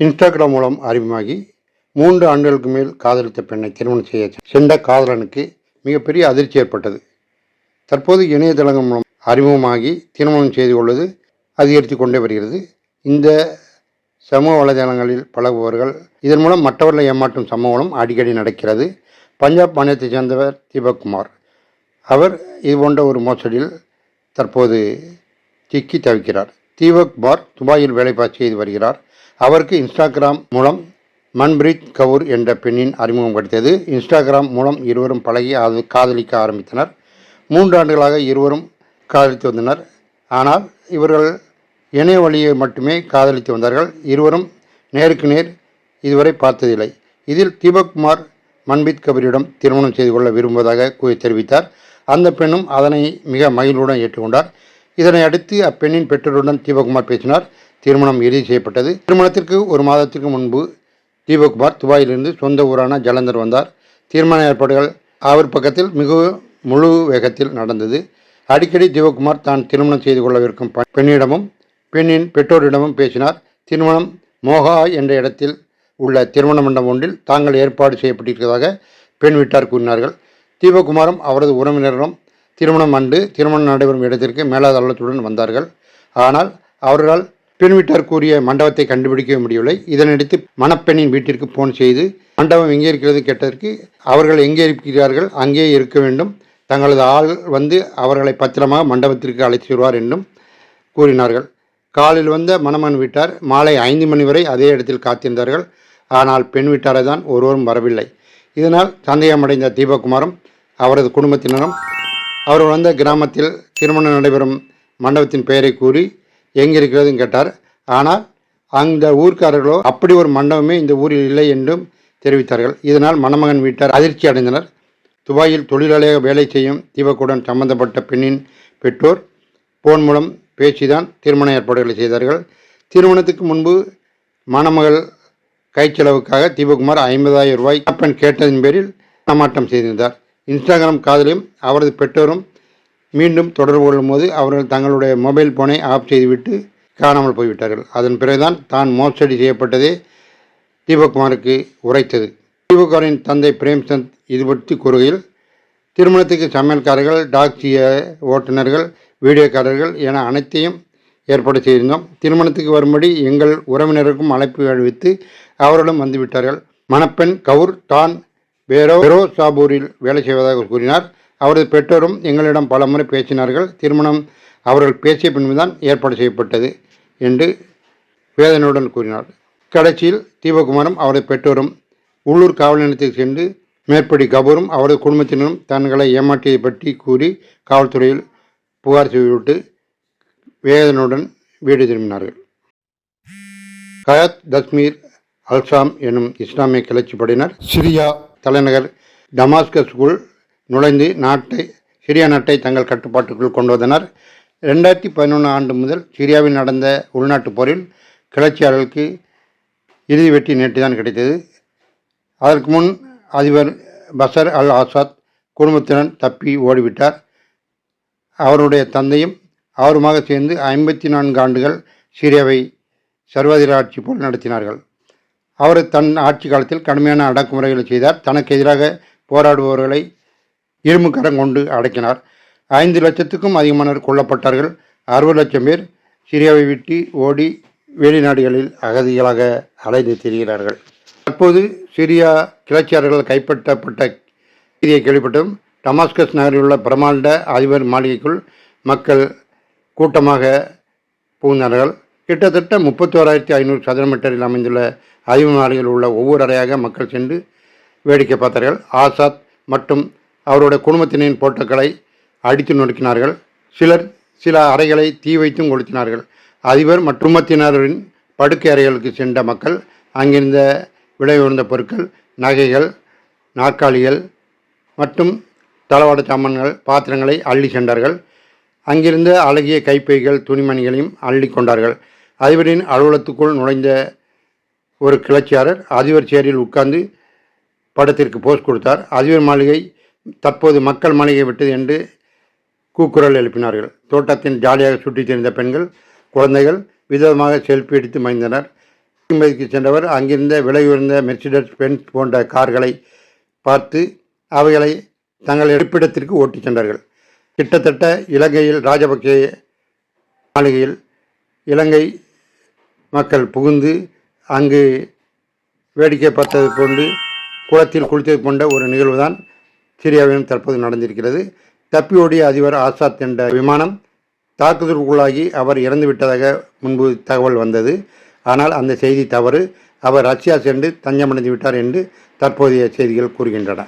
Instagram மூலம் அறிமுகமாகி மூன்று ஆண்டுகளுக்கு மேல் காதலித்த பெண்ணை திருமணம் செய்ய சென்ற காதலனுக்கு மிகப்பெரிய அதிர்ச்சி ஏற்பட்டது. தற்போது இணையதளங்கள் மூலம் அறிமுகமாகி திருமணம் செய்து கொள்வது அதிகரித்து கொண்டே வருகிறது. இந்த சமூக வலைதளங்களில் பழகுபவர்கள் இதன் மூலம் மற்றவர்களை ஏமாற்றும் சம்பவங்களும் அடிக்கடி நடக்கிறது. பஞ்சாப் மாநிலத்தைச் சேர்ந்தவர் தீபக் குமார். அவர் இது போன்ற ஒரு மோசடியில் தற்போது சிக்கி தவிக்கிறார். தீபக் குமார் துபாயில் வேலை செய்து வருகிறார். அவருக்கு இன்ஸ்டாகிராம் மூலம் மன்பிரீத் கவுர் என்ற பெண்ணின் அறிமுகம் கிடைத்தது. இன்ஸ்டாகிராம் மூலம் இருவரும் பழகி அது காதலிக்க ஆரம்பித்தனர். மூன்று ஆண்டுகளாக இருவரும் காதலித்து வந்தனர். ஆனால் இவர்கள் இணைய வழியை மட்டுமே காதலித்து வந்தார்கள். இருவரும் நேருக்கு நேர் இதுவரை பார்த்ததில்லை. இதில் தீபக் குமார் மன்பித் கபீரிடம் திருமணம் செய்து கொள்ள விரும்புவதாக கூறி தெரிவித்தார். அந்த பெண்ணும் அதனை மிக மகிழ்வுடன் ஏற்றுக்கொண்டார். இதனை அடுத்து அப்பெண்ணின் பெற்றோருடன் தீபகுமார் பேசினார். திருமணம் இறுதி செய்யப்பட்டது. திருமணத்திற்கு ஒரு மாதத்திற்கு முன்பு தீபகுமார் துபாயிலிருந்து சொந்த ஊரான ஜலந்தர் வந்தார். திருமண ஏற்பாடுகள் அவர் பக்கத்தில் மிக முழு வேகத்தில் நடந்தது. அடிக்கடி தீபகுமார் தான் திருமணம் செய்து கொள்ளவிருக்கும் பெண்ணிடமும் பெண்ணின் பெற்றோரிடமும் பேசினார். திருமணம் மோகா என்ற இடத்தில் உள்ள திருமண மண்டபம் ஒன்றில் தாங்கள் ஏற்பாடு செய்யப்பட்டிருப்பதாக பெண் வீட்டார் கூறினார்கள். தீபகுமாரும் அவரது உறவினர்களும் திருமணம் அன்று திருமணம் நடைபெறும் இடத்திற்கு மேலாதாரத்துடன் வந்தார்கள். ஆனால் அவர்களால் பெண் வீட்டார் கூறிய மண்டபத்தை கண்டுபிடிக்க முடியவில்லை. இதனையடுத்து மணப்பெண்ணின் வீட்டிற்கு போன் செய்து மண்டபம் எங்கே இருக்கிறது? கேட்டதற்கு அவர்கள் எங்கே இருக்கிறார்கள்? அங்கே இருக்க வேண்டும். தங்களது ஆள் வந்து அவர்களை பத்திரமாக மண்டபத்திற்கு அழைத்து வருவார் என்றும் கூறினார்கள். காலில் வந்த மணமன் வீட்டார் மாலை ஐந்து மணி வரை அதே இடத்தில் காத்திருந்தார்கள். ஆனால் பெண் வீட்டாரை தான் ஒருவரும் வரவில்லை. இதனால் சந்தேகமடைந்த தீபகுமாரும் அவரது குடும்பத்தினரும் அவர் வந்த கிராமத்தில் திருமணம் நடைபெறும் மண்டபத்தின் பெயரை கூறி எங்கே கேட்டார். ஆனால் அந்த ஊர்க்காரர்களோ அப்படி ஒரு மண்டபமே இந்த ஊரில் இல்லை என்றும் தெரிவித்தார்கள். இதனால் மணமகன் வீட்டார் அதிர்ச்சி அடைந்தனர். துபாயில் தொழிலாளியாக வேலை செய்யும் தீபக்குடன் சம்பந்தப்பட்ட பெண்ணின் பெற்றோர் போன் மூலம் பேசிதான் திருமண ஏற்பாடுகளை செய்தார்கள். திருமணத்துக்கு முன்பு மணமகள் கைச்செலவுக்காக தீபகுமார் ஐம்பதாயிரம் ரூபாய் அப்பன் கேட்டதின் பேரில் நடமாட்டம் செய்திருந்தார். இன்ஸ்டாகிராம் காதலியும் அவரது பெற்றோரும் மீண்டும் தொடர்பு கொள்ளும்போது அவர்கள் தங்களுடைய மொபைல் போனை ஆஃப் செய்துவிட்டு காணாமல் போய்விட்டார்கள். அதன் பிறகுதான் தான் மோசடி செய்யப்பட்டதே தீபகுமாருக்கு உரைத்தது. தீபகுமாரின் தந்தை பிரேம்சந்த் இது பற்றி கூறுகையில் திருமணத்துக்கு சமையல்காரர்கள் டாக்ஸி ஓட்டுநர்கள் வீடியோக்காரர்கள் என அனைத்தையும் ஏற்பாடு செய்திருந்தோம். திருமணத்துக்கு வரும்படி எங்கள் உறவினருக்கும் அழைப்பு அழிவித்து அவர்களும் வந்துவிட்டார்கள் மணப்பெண் கவுர் தான் வேரோ சாபூரில் வேலை செய்வதாக கூறினார். அவரது பெற்றோரும் எங்களிடம் பலமுறை பேசினார்கள். திருமணம் அவர்கள் பேசிய பின்புதான் ஏற்பாடு செய்யப்பட்டது என்று வேதனையுடன் கூறினார். கடைசியில் தீபகுமாரும் அவரது பெற்றோரும் உள்ளூர் காவல் நிலையத்துக்கு சென்று மேற்படி கபூரும் அவரது குடும்பத்தினரும் தங்களை ஏமாற்றியதை பற்றி கூறி காவல்துறையில் புகார் செய்துவிட்டு வேதனுடன் வீடு திரும்பினார்கள். கயாத் தஸ்மீர் அல்சாம் எனும் இஸ்லாமிய கிளர்ச்சி படையினர் சிரியா தலைநகர் டமாஸ்கஸுக்குள் நுழைந்து நாட்டை சிரியா நாட்டை தங்கள் கட்டுப்பாட்டுக்குள் கொண்டு வந்தனர் ரெண்டாயிரத்தி பதினொன்று ஆண்டு முதல் சிரியாவில் நடந்த உள்நாட்டுப் போரில் கிளர்ச்சியாளர்களுக்கு இறுதி வெற்றி நேற்று தான் கிடைத்தது. அதற்கு முன் அதிபர் பசர் அல் ஆசாத் குடும்பத்துடன் தப்பி ஓடிவிட்டார். அவருடைய தந்தையும் அவருமாக சேர்ந்து ஐம்பத்தி நான்கு ஆண்டுகள் சிரியாவை சர்வாதிகார ஆட்சி போல் நடத்தினார்கள். அவர் தன் ஆட்சி காலத்தில் கடுமையான அடக்குமுறைகளை செய்தார். தனக்கு எதிராக போராடுபவர்களை இரும்புக்கரம் கொண்டு அடக்கினார். ஐந்து லட்சத்துக்கும் அதிகமானோர் கொல்லப்பட்டார்கள். அறுபது லட்சம் பேர் சிரியாவை விட்டு ஓடி வெளிநாடுகளில் அகதிகளாக அலைந்து திரிகிறார்கள். தற்போது சிரியா கிளர்ச்சியாளர்கள் கைப்பற்றப்பட்ட செய்தியை கேள்விப்பட்டும். டமாஸ்கஸ் நகரில் உள்ள பிரம்மாண்ட அதிபர் மாளிகைக்குள் மக்கள் கூட்டமாக புகுந்தார்கள். கிட்டத்தட்ட முப்பத்தோராயிரத்தி ஐநூறு சதுர மீட்டரில் அமைந்துள்ள அறிவு நாடுகளில் உள்ள ஒவ்வொரு அறையாக மக்கள் சென்று வேடிக்கை பார்த்தார்கள். ஆசாத் மற்றும் அவருடைய குடும்பத்தினரின் போட்டோக்களை அடித்து நொறுக்கினார்கள். சிலர் சில அறைகளை தீ வைத்தும் கொளுத்தினார்கள். அதிபர் மற்றும் குடும்பத்தினரின் படுக்கை அறைகளுக்கு சென்ற மக்கள் அங்கிருந்த விலை உயர்ந்த பொருட்கள் நகைகள் நாற்காலிகள் மற்றும் தளவாட சாமான்கள் பாத்திரங்களை அள்ளி சென்றார்கள். அங்கிருந்த அழகிய கைப்பைகள் துணிமணிகளையும் அள்ளி கொண்டார்கள். அதிபரின் அலுவலகத்துக்குள் நுழைந்த ஒரு கிளர்ச்சியாளர் அதிபர் சேரில் உட்கார்ந்து படத்திற்கு போஸ் கொடுத்தார். அதிபர் மாளிகை தற்போது மக்கள் மாளிகை விட்டது என்று கூக்குரல் எழுப்பினார்கள். தோட்டத்தின் ஜாலியாக சுற்றித் திரிந்த பெண்கள் குழந்தைகள் விதமாக செல்ஃபி எடுத்து மறைந்தனர் மதிக்கு சென்றவர் அங்கிருந்த விலை உயர்ந்த மெர்சிடஸ் பென்ஸ் போன்ற கார்களை பார்த்து அவைகளை தங்கள் இருப்பிடத்திற்கு ஓட்டிச் சென்றார்கள். கிட்டத்தட்ட இலங்கையில் ராஜபக்சே மாளிகையில் இலங்கை மக்கள் புகுந்து அங்கு வேடிக்கை பார்த்தது போன்று குளத்தில் குளித்தது போன்ற ஒரு நிகழ்வு தான் சிரியாவிலும் தற்போது நடந்திருக்கிறது. தப்பியோடிய அதிபர் ஆசாத் என்ற விமானம் தாக்குதலுக்குள்ளாகி அவர் இறந்துவிட்டதாக முன்பு தகவல் வந்தது. ஆனால் அந்த செய்தி தவறு. அவர் ரஷ்யா சென்று தஞ்சமடைந்து விட்டார் என்று தற்போதைய செய்திகள் கூறுகின்றன.